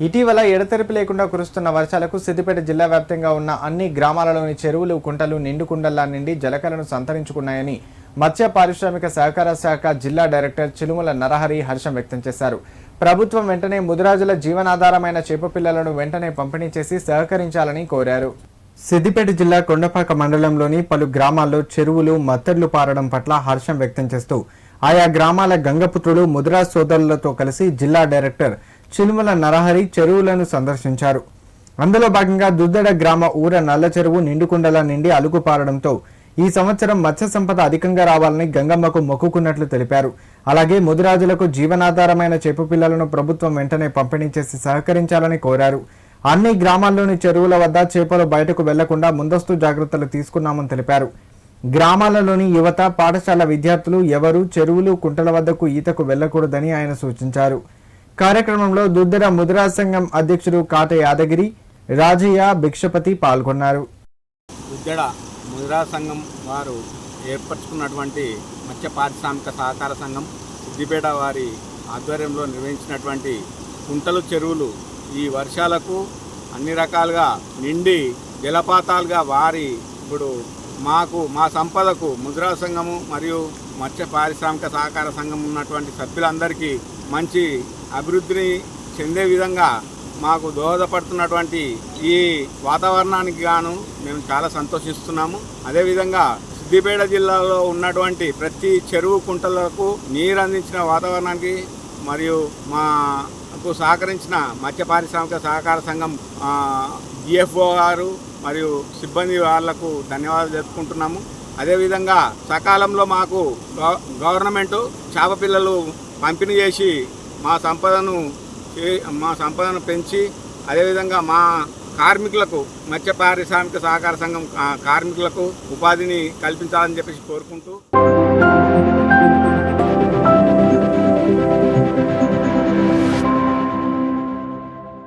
ఇటీవల ఎడతెరిపి లేకుండా కురుస్తున్న వర్షాలకు సిద్దిపేట జిల్లా వ్యాప్తంగా ఉన్న అన్ని గ్రామాలలోని చెరువులు కుంటలు నిండుకుండల్లా నిండి జలకలను సంతరించుకున్నాయని మత్స్య పారిశ్రామిక సహకార శాఖ జిల్లా డైరెక్టర్ చిలుముల నరహరి హర్షం వ్యక్తం చేశారు. ప్రభుత్వం వెంటనే ముదిరాజుల జీవనాధారమైన చేపపిల్లలను వెంటనే పంపిణీ చేసి సహకరించాలని కోరారు. సిద్దిపేట జిల్లా కొండపాక మండలంలోని పలు గ్రామాల్లో చెరువులు మత్తర్లు పారడం పట్ల హర్షం వ్యక్తం చేస్తూ ఆయా గ్రామాల గంగపుత్రులు ముదిరాజ్ సోదరులతో కలిసి జిల్లా డైరెక్టర్ చిలుమల నరహరి చెరువులను సందర్శించారు. అందులో భాగంగా దుద్దడ గ్రామ ఊర నల్ల చెరువు నిండుకుండల నిండి అలుకుపారడంతో ఈ సంవత్సరం మత్స్య సంపద అధికంగా రావాలని గంగమ్మకు మొక్కుకున్నట్లు తెలిపారు. అలాగే ముదిరాజులకు జీవనాధారమైన చేప పిల్లలను ప్రభుత్వం వెంటనే పంపిణీ చేసి సహకరించాలని కోరారు. అన్ని గ్రామాల్లోని చెరువుల వద్ద చేపలు బయటకు వెళ్ళకుండా ముందస్తు జాగ్రత్తలు తీసుకున్నామని తెలిపారు. గ్రామాలలోని యువత పాఠశాల విద్యార్థులు ఎవరు చెరువులు కుంటల వద్దకు ఈతకు వెళ్ళకూడదని ఆయన సూచించారు. కార్యక్రమంలో దుద్దర ముదిరా సంఘం అధ్యక్షుడు కాట యాదగిరి రాజయ్య భిక్షపతి పాల్గొన్నారు. దుద్దడ ముదిరా సంఘం వారు ఏర్పరచుకున్నటువంటి మత్స్య పారిశ్రామిక సహకార సంఘం సిద్దిపేట వారి ఆధ్వర్యంలో నిర్వహించినటువంటి కుంటలు చెరువులు ఈ వర్షాలకు అన్ని రకాలుగా నిండి జలపాతాలుగా వారి ఇప్పుడు మాకు మా సంపదకు ముద్రా సంఘము మరియు మత్స్య పారిశ్రామిక సహకార సంఘం ఉన్నటువంటి సభ్యులందరికీ మంచి అభివృద్ధిని చెందే విధంగా మాకు దోహదపడుతున్నటువంటి ఈ వాతావరణానికి గాను మేము చాలా సంతోషిస్తున్నాము. అదేవిధంగా సిద్దిపేట జిల్లాలో ఉన్నటువంటి ప్రతి చెరువు కుంటలకు నీరు అందించిన వాతావరణానికి మరియు మాకు సహకరించిన మత్స్య పారిశ్రామిక సహకార సంఘం జిఎఫ్ఓ గారు మరియు సిబ్బంది వాళ్ళకు ధన్యవాదాలు జరుపుకుంటున్నాము అదేవిధంగా సకాలంలో మాకు గవ- గవర్నమెంట్ చేప పిల్లలు పంపిణీ చేసి మా సంపదను మా సంపదను పెంచి అదేవిధంగా మా కార్మికులకు మత్స్య పారిశ్రామిక సహకార సంఘం కార్మికులకు ఉపాధిని కల్పించాలని చెప్పేసి కోరుకుంటూ